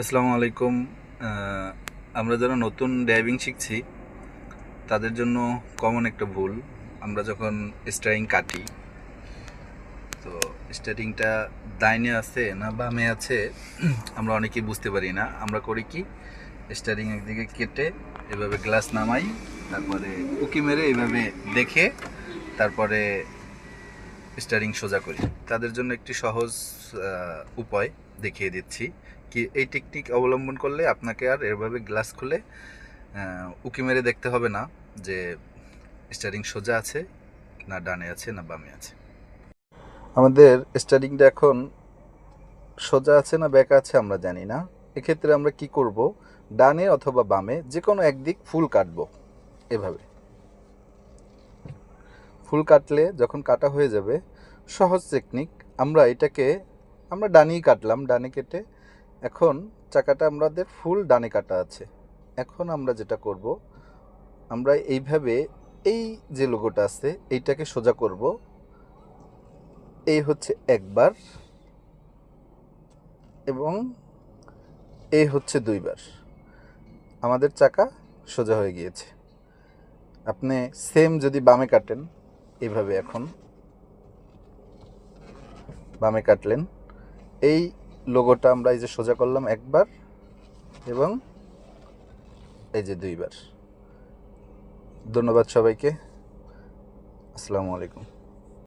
আসসালামু আলাইকুম। আমরা যারা নতুন ড্রাইভিং শিখছি, তাদের জন্য কমন একটা ভুল। আমরা যখন স্টারিং কাটি, তো স্টারিংটা ডাইনে আছে না বামে আছে, আমরা অনেকেই বুঝতে পারি না। আমরা করি কি স্টারিং একদিকে কেটে এভাবে গ্লাস নামাই, তারপরে উকি মেরে এইভাবে দেখে, তারপরে স্টারিং সোজা করি। তাদের জন্য একটি সহজ উপায় দেখিয়ে দিচ্ছি কি এই টেকনিক অবলম্বন করলে আপনাকে আর এভাবে গ্লাস খুলে উকি মেরে দেখতে হবে না যে স্টারিং সোজা আছে না ডানে আছে না বামে আছে। আমাদের স্টারিংটা এখন সোজা আছে না ব্যাক আছে আমরা জানি না। এক্ষেত্রে আমরা কি করব? ডানে অথবা বামে যে কোনো একদিক ফুল কাটবো। এভাবে। ফুল কাটলে যখন কাটা হয়ে যাবে, সহজ টেকনিক আমরা এটাকে, আমরা ডানেই কাটলাম, ডানে কেটে এখন চাকাটা আমাদের ফুল ডানে কাটা আছে। এখন আমরা যেটা করব, আমরা এইভাবে এই যে লোগোটা আছে, এইটাকে সোজা করব। এই হচ্ছে একবার এবং এই হচ্ছে দুইবার। আমাদের চাকা সোজা হয়ে গিয়েছে। আপনি সেম যদি বামে কাটেন এইভাবে এখন বামে কাটলেন। এই লোগোটা আমরা এই যে সোজা করলাম একবার এবং এই যে দুইবার। ধন্যবাদ সবাইকে। আসসালামু আলাইকুম।